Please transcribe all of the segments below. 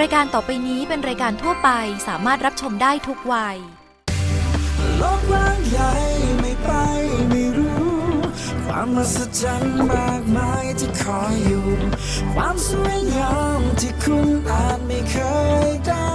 รายการต่อไปนี้เป็นรายการทั่วไปสามารถรับชมได้ทุกวัย โลกกว้างใหญ่ไม่ไปไม่รู้ ความมหัศจรรย์มากมายที่คอยอยู่ ความสวยงามที่คุณอาจไม่เคยได้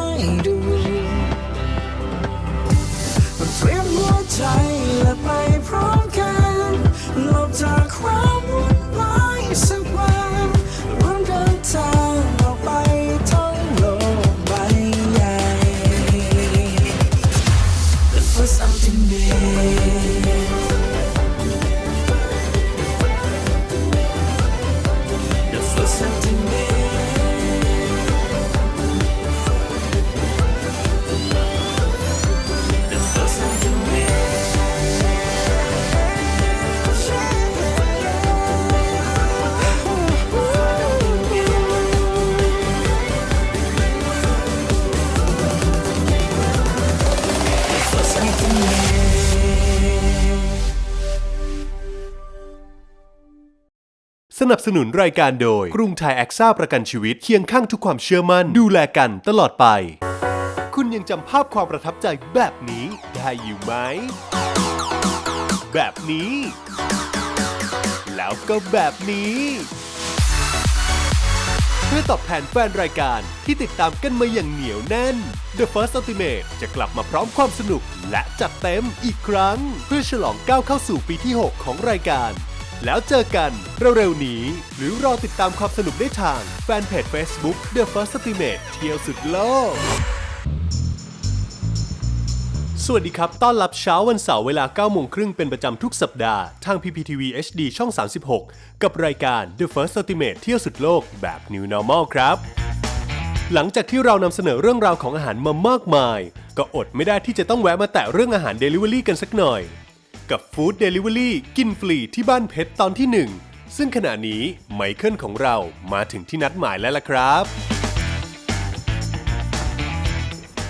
นับสนุนรายการโดย กรุงไทยแอคซ่าประกันชีวิตเคียงข้างทุกความเชื่อมั่น ดูแลกันตลอดไป คุณยังจำภาพความประทับใจแบบนี้ได้อยู่ไหม แบบนี้ แล้วก็แบบนี้ เพื่อตอบแทนแฟนรายการที่ติดตามกันมาอย่างเหนียวแน่น The First Ultimate จะกลับมาพร้อมความสนุกและจัดเต็มอีกครั้ง เพื่อฉลองก้าวเข้าสู่ปีที่ 6 ของรายการ แล้วเจอกันเร็วๆนี้ หรือรอติดตามความสนุกได้ทางแฟนเพจ Facebook The First Ultimate เที่ยวสุดโลก สวัสดีครับ ต้อนรับเช้าวันเสาร์เวลา9โมงครึ่งเป็นประจำทุกสัปดาห์ ทาง PPTV HD ช่อง 36 กับรายการ The First Ultimate เที่ยวสุดโลกแบบ New Normal ครับหลังจากที่เรานำเสนอเรื่องราวของอาหารมามากมาย ก็อดไม่ได้ที่จะต้องแวะมาแตะเรื่องอาหาร Delivery กันสักหน่อย กับ Food Delivery กินฟรีที่บ้านเพชรตอนที่ 1 ซึ่งขณะนี้ไมเคิลของเรามาถึงที่นัดหมายแล้วล่ะครับ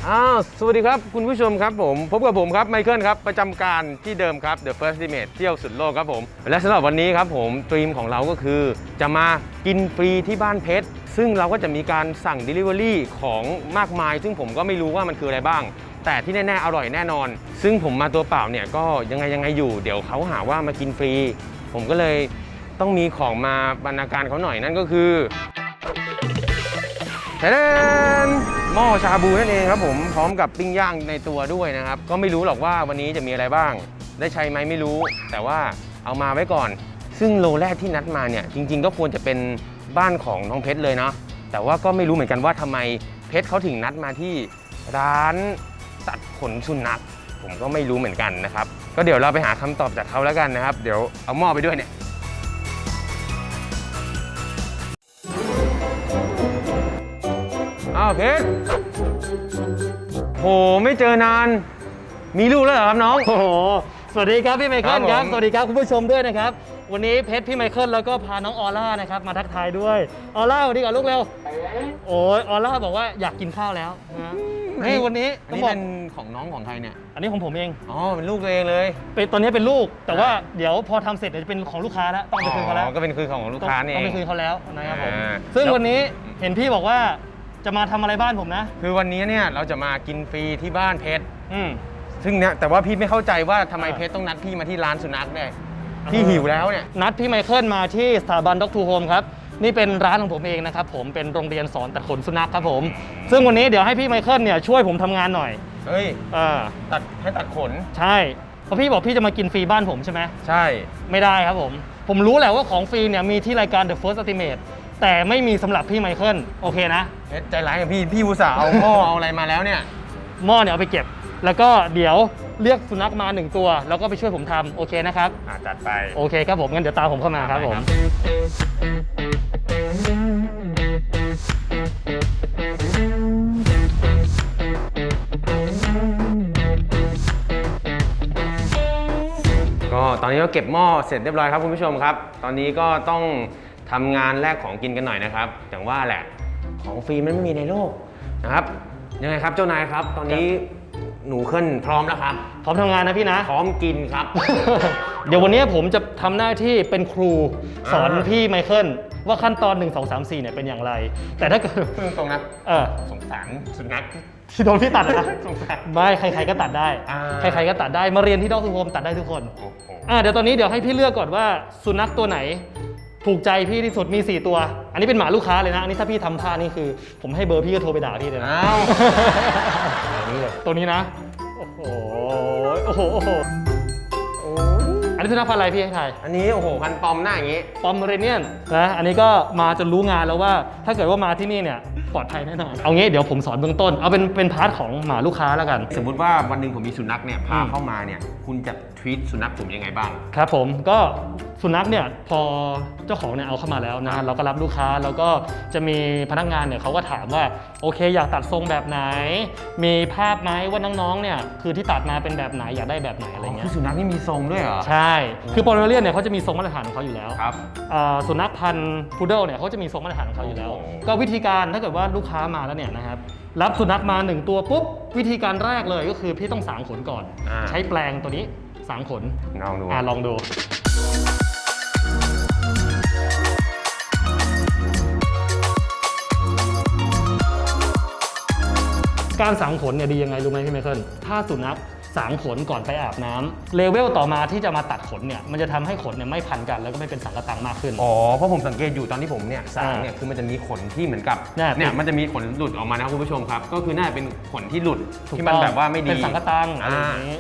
อ้าวสวัสดีครับ คุณผู้ชมครับผมพบกับผมครับไมเคิลครับ ประจำการที่เดิมครับ The First Estimate เที่ยวสุดโลกครับผม และสำหรับวันนี้ครับผมตรีมของเราก็คือ จะมากินฟรีที่บ้านเพชร ซึ่งเราก็จะมีการสั่ง Delivery ของมากมาย ซึ่งผมก็ไม่รู้ว่ามันคืออะไรบ้าง แต่ที่แน่ๆอร่อยแน่นอน ซึ่งผมมาตัวเปล่าเนี่ยก็ยังไงยังไงอยู่ เดี๋ยวเขาหาว่ามากินฟรี ผมก็เลยต้องมีของมาบรรณาการเขาหน่อยนั่นก็คือแทนหม้อชาบูนั่นเองครับผมพร้อมกับปิ้งย่างในตัวด้วยนะครับ ก็ไม่รู้หรอกว่าวันนี้จะมีอะไรบ้าง ได้ใช้ไหมไม่รู้ แต่ว่าเอามาไว้ก่อน ซึ่งโลแรกที่นัดมาเนี่ยจริง ๆ ก็ควรจะเป็นบ้านของน้องเพชรเลยเนาะแต่ว่าก็ไม่รู้เหมือนกันว่าทำไมเพชรเขาถึงนัดมาที่ร้าน ตัดขนสุนัขผมก็ไม่รู้เหมือนกันนะครับ ก็เดี๋ยวเราไปหาคำตอบจากเขาแล้วกันนะครับ เดี๋ยวเอาหม้อไปด้วยเนี่ย อ้าวเพชรโห ไม่เจอนาน มีลูกแล้วเหรอครับน้อง โอ้โห สวัสดีครับพี่ไมเคิลครับผมครับสวัสดีครับคุณผู้ชมด้วยนะครับ วันนี้เพชรพี่ไมเคิลแล้วก็พาน้องออร่านะครับมาทักทายด้วย ออร่าสวัสดีก่อนลูกเร็ว โอ้ยออร่าบอกว่าอยากกินข้าวแล้วนะ นี่วันนี้อันต้องนี้บอกเป็นของน้องของใครเนี่ย อันนี้ของผมเอง อ๋อ เป็นลูกตัวเองเลยเป็นตอนนี้เป็นลูก แต่ว่าเดี๋ยวพอทำเสร็จเดี๋ยวจะเป็นของลูกค้าแล้วต้องไปคืนเขาแล้วอ๋อก็เป็นคือของลูกค้านี่ต้เอองงไปคืนเขาแล้วนะครับผมอ่า ซึ่งแล้ววันนี้เห็นพี่บอกว่าจะมาทำอะไรบ้านผมนะ คือวันนี้เนี่ยเราจะมากินฟรีที่บ้านเพชร อืม ซึ่งเนี่ยแต่ว่าพี่ไม่เข้าใจว่าทำไมอ่า เพชรต้องนัดพี่มาที่ร้านสุนัขเนี่ยอ่าพี่หิวแล้วเนี่ย นัดพี่ไมเคิลมาที่สถาบันด็อกทูโฮมครับ นี่เป็นร้านของผมเองนะครับผมเป็นโรงเรียนสอนตัดขนสุนัขครับผม ซึ่งวันนี้เดี๋ยวให้พี่ไมเคิลเนี่ยช่วยผมทำงานหน่อยเฮ้ยอ่าตัดให้ตัดขน ใช่เพราะพี่บอกพี่จะมากินฟรีบ้านผมใช่ไหมใช่ ไม่ได้ครับผม ผมรู้แหละว่าของฟรีเนี่ยมีที่รายการ The First Ultimate แต่ไม่มีสำหรับพี่ไมเคิลโอเคนะเพชรใจร้ายกับพี่ พี่อุตส่าห์เอาหม้อ เอาอะไรมาแล้วเนี่ย หม้อเนี่ยเอาไปเก็บ แล้วก็เดี๋ยวเรียกสุนัขมาหนึ่งตัว แล้วก็ไปช่วยผมทำโอเคนะครับ อ่าจัดไป โอเคครับผมงั้นเดี๋ยวตามผมเข้ามาครับผมก็ตอน นี้เราเก็บหม้อเสร็จเรียบร้อยครับคุณผู้ชมครับ ตอนนี้ก็ต้องทำงานแลกของกินกันหน่อยนะครับอย่างว่าแหละของฟรีมันไม่มีในโลกนะครับยังไงครับเจ้านายครับ ตอนนี้หนูขึ้นพร้อมแล้วครับ พร้อมทำงานนะพี่นะ พร้อมกินครับ เดี๋ยววันนี้ผมจะทำหน้าที่เป็นครูสอนอ่าพี่ไมเคิลว่าขั้นตอน 1 2 3 4เนี่ยเป็นอย่างไร แต่ถ้าเกิดพูดตรงๆนะเออสงสารสุนัข ที่โดนพี่ตัดนะสงสารไม่ใครๆก็ตัดได้ อ่า ใครๆก็ตัดได้มาเรียนที่ดอกสุโฮมตัดได้ทุกคนโอ้โหอ่าเดี๋ยวตอนนี้เดี๋ยวให้พี่เลือกก่อนว่าสุนัขตัวไหน ถูกใจพี่ที่สุดมี 4 ตัว อันนี้เป็นหมาลูกค้าเลยนะ อันนี้ถ้าพี่ทำพลาดนี่คือ ผมให้เบอร์พี่ก็โทรไปด่าพี่เลยนะ อ้าวนี่เลยตัวนี้นะ โอ้โห โอ้โห โอ้โหอันนี้สุนัขพันธุ์อะไรพี่ให้ทายอันนี้โอ้โหพันปอมหน้าอย่างงี้ ปอมเมเรเนียนนะ อันนี้ก็มาจนรู้งานแล้วว่า ถ้าเกิดว่ามาที่นี่เนี่ย ปลอดภัยแน่นอน เอางี้เดี๋ยวผมสอนเบื้องต้น เอาเป็นเป็นพาร์ทของหมาลูกค้าแล้วกัน สมมุติว่าวันหนึ่งผมมีสุนัขเนี่ยพาอืมเข้ามาเนี่ย คุณจะ ทวีตสุนัขผมยังไงบ้าง ครับผมก็สุนัขเนี่ยพอเจ้าของเนี่ยเอาเข้ามาแล้วนะเราก็รับลูกค้าแล้วก็จะมีพนักงานเนี่ยเขาก็ถามว่าโอเค อยากตัดทรงแบบไหน มีภาพไหมว่าน้องๆเนี่ยคือที่ตัดมาเป็นแบบไหนอยากได้แบบไหนอะไรเงี้คืยอสุนัขนี่มีทรงด้วยเหรอ ใช่ คือปอมเมเรียนเนี่ยเขาจะมีทรงมาตรฐานของเขาอยู่แล้วครับอ่าสุนัขพันธุ์พุดเดิลเนี่ยเขาจะมีทรงมาตรฐานของเขาอยู่แล้วโอ้โหก็วิธีการถ้าเกิดว่าลูกค้ามาแล้วเนี่ยนะครับรับสุนัขมาหนึ่งตัวปุ๊บวิธีการแรกเลยก็คือพี่ต้องสางขนก่อนาใช้แปลงตัวนี้ สางขนลองดูอ่าลองดูการสางขนเนี่ยดียังไงรู้ไหมพี่ไมเคิลถ้าสุนัขสางขนก่อนไปอาบน้ำเลเวลต่อมาที่จะมาตัดขนเนี่ยมันจะทำให้ขนเนี่ยไม่พันกันแล้วก็ไม่เป็นสังกะตังมากขึ้น อ๋อ เพราะผมสังเกตอยู่ตอนที่ผมเนี่ยสางเนี่ยคือมันจะมีขนที่เหมือนกับเนี่ยเนี่ยมันจะมีขนหลุดออกมานะคุณผู้ชมครับ ก็คือน่าจะเป็นขนที่หลุดถูกที่มันต้องแบบว่าไม่ดีเป็นสังกะตังอะไรอย่างนี้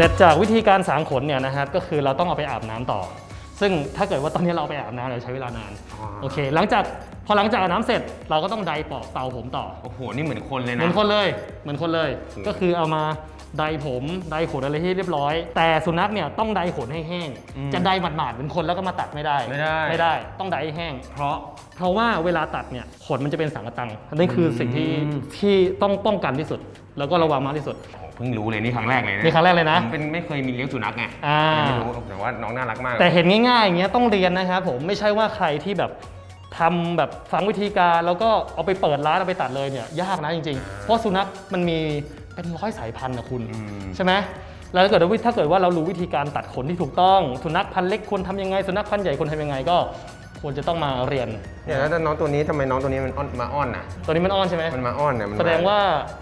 ร็จจากวิธีการสางขนเนี่ยนะครับก็คือเราต้องเอาไปอาบน้ำต่อ ซึ่งถ้าเกิดว่าตอนนี้เราเอาไปอาบน้ำเราใช้เวลานานอ๋อโอเค หลังจากพอหลังจากอาบน้ำเสร็จเราก็ต้องไดร์ปอกเตาผมต่อโอ้โหนี่เหมือนคนเลยเหนะมือนคนเลยเหมือนคนเลยอืมก็คือเอามา ไดร์ผมไดร์ขนอะไรให้เรียบร้อย แต่สุนัขเนี่ยต้องไดร์ขนให้แห้งจะไดร์หมาดๆเป็นคนแล้วก็มาตัดไม่ได้ไม่ได้ ไม่ได้ต้องไดร์ให้แห้ง เพราะ เพราะว่าเวลาตัดเนี่ยขนมันจะเป็นสังกะตังอันนี้คือสิ่งที่อืม ที่ต้องป้องกันที่สุด แล้วก็ระวังมากที่สุด โอ้โหเพิ่งรู้เลยนี่ครั้งแรกเลยนะนี่ครั้งแรกเลยนะผมเป็นไม่เคยมีเลี้ยงสุนัขไงอ่ายังไม่รู้แต่ว่าน้องน่ารักมาก แต่เห็นง่ายๆอย่างเงี้ยต้องเรียนนะครับผมไม่ใช่ว่าใครที่แบบทำแบบฟังวิธีการแล้วก็เอาไปเปิดร้านเอาไปตัดเลยเนี่ยยากนะจริงๆ เพราะสุนัขมันมี เป็นร้อยสายพันธุ์นะคุณอืมใช่ไหมแล้วถ้าเกิดว่าถ้าเกิดว่าเรารู้วิธีการตัดขนที่ถูกต้อง สุนัขพันธุ์เล็กควรทำยังไง สุนัขพันธุ์ใหญ่ควรทำยังไงก็ควรจะต้องมาเรียน เนี่ยแล้วน้องตัวนี้ทำไมน้องตัวนี้มันอ้อนมาอ้อนนะตัวนี้มันอ้อนใช่ไหมมันมาอ้อนเนี่ยมันแสดงว่า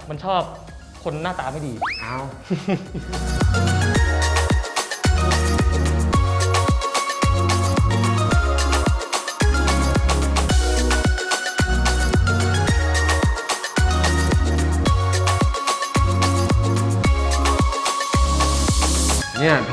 มันชอบคนหน้าตาไม่ดี เอ้า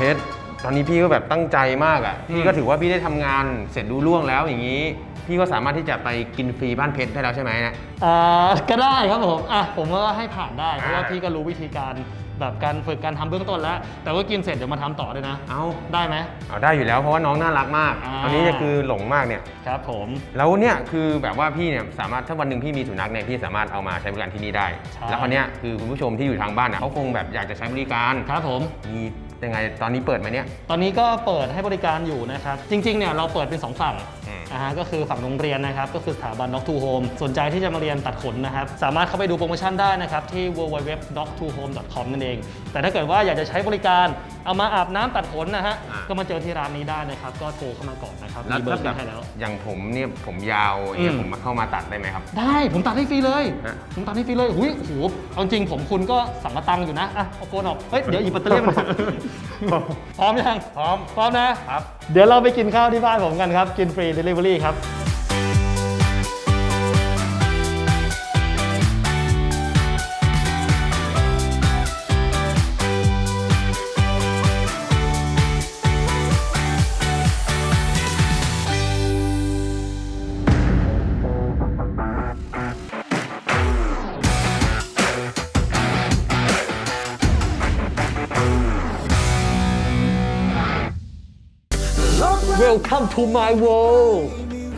เนี่ยเพชรตอนนี้พี่ก็แบบตั้งใจมากอะ่ะพี่ก็ถือว่าพี่ได้ทำงานเสร็จรู้ล่วงแล้วอย่างนี้ พี่ก็สามารถที่จะไปกินฟรีบ้านเพชรได้แล้วใช่ไหมเนะอ่าก็ได้ครับผมอะผมว่าให้ผ่านได้ เพราะว่าอ่าพี่ก็รู้วิธีการแบบการฝึกการทำเบื้องต้นแล้ว แต่ว่ากินเสร็จเดี๋ยวมาทำต่อด้วยนะ เอาได้ไหม เอาได้อยู่แล้วเพราะว่าน้องน่ารักมากอ่า ตอนนี้เนี่ยคือหลงมากเนี่ย ครับผม แล้วเนี่ยคือแบบว่าพี่เนี่ยสามารถถ้าวันหนึ่งพี่มีสุนัขเนี่ยพี่สามารถเอามาใช้บริการที่นี่ได้ ใช่ แล้วคราวเนี้ยคือคุณผู้ชมที่อยู่ทางบ้านน่ะเขาคงแบบอยากจะใช้บริการ ครับผม มี ยังไงตอนนี้เปิดไหมเนี่ย ตอนนี้ก็เปิดให้บริการอยู่นะครับ จริงๆเนี่ยเราเปิดเป็น 2 ฝั่ง อืม นะฮะก็คือฝั่งโรงเรียนนะครับก็คือสถาบัน Dog to Home สนใจที่จะมาเรียนตัดขนนะครับสามารถเข้าไปดูโปรโมชั่นได้นะครับที่ www.dog2home.com นั่นเอง แต่ถ้าเกิดว่าอยากจะใช้บริการเอามาอาบน้ำตัดขนนะฮะอ่า ก็มาเจอที่ร้านนี้ได้นะครับก็โทรเข้ามาก่อนนะครับแล้วมีเบอถ้าร์แบขึ้บนให้แล้ว อย่างผมเนี่ยผมยาวอย่างเนี่ยอืม ผมมาเข้ามาตัดได้ไหมครับ ได้ผมตัดให้ฟรีเลย ฮะ ผมตัดให้ฟรีเลยอุ้ยโอ้โหเอาจริงผมคุณก็สั่งกระตังอยู่นะอะเอาโฟนออกเฮ้ยเดี๋ยวหยิบแบตเตอรี่มา พร้อมยังพร้อมพร้อมนะครับ เดี๋ยวเราไปกินข้าวที่บ้านผมกันครับ กินฟรี Delivery ครับ Welcome to my world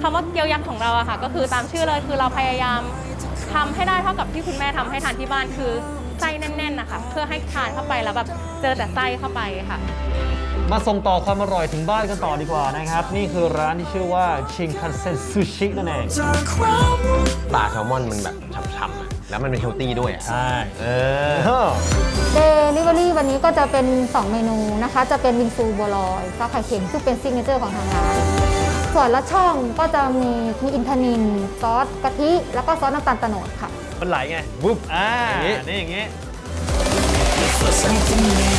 คำว่าเกี๊ยวยักษ์ของเราอะค่ะ ก็คือตามชื่อเลยคือเราพยายามทำให้ได้เท่ากับที่คุณแม่ทำให้ทานที่บ้านคือไส้แน่นๆนะคะเพื่อให้ทานเข้าไปแล้วแบบเจอแต่ไส้เข้าไปค่ะมาส่งต่อความอร่อยถึงบ้านกันต่อดีกว่านะครับ นี่คือร้านที่ชื่อว่าชินคันเซ็นซูชินั่นเองจากความวุ่นปลาแซลมอนมันแบบฉ่ำๆอะ แล้วมันเป็นเฮลตี้ด้วยอะใช่ เออ เดลิเวอรี่วันนี้ก็จะเป็น 2 เมนูนะคะ จะเป็นวิงซูบัวลอยซอสไข่เค็มซึ่งเป็นซิกเนเจอร์ของทางร้าน ส่วนละช่องก็จะมีมีอินทนินซอสกะทิ แล้วก็ซอสน้ำตาลโตโนดค่ะ มันไหลไง วุบอ่า อย่างงี้ นี่อย่างงี้ something new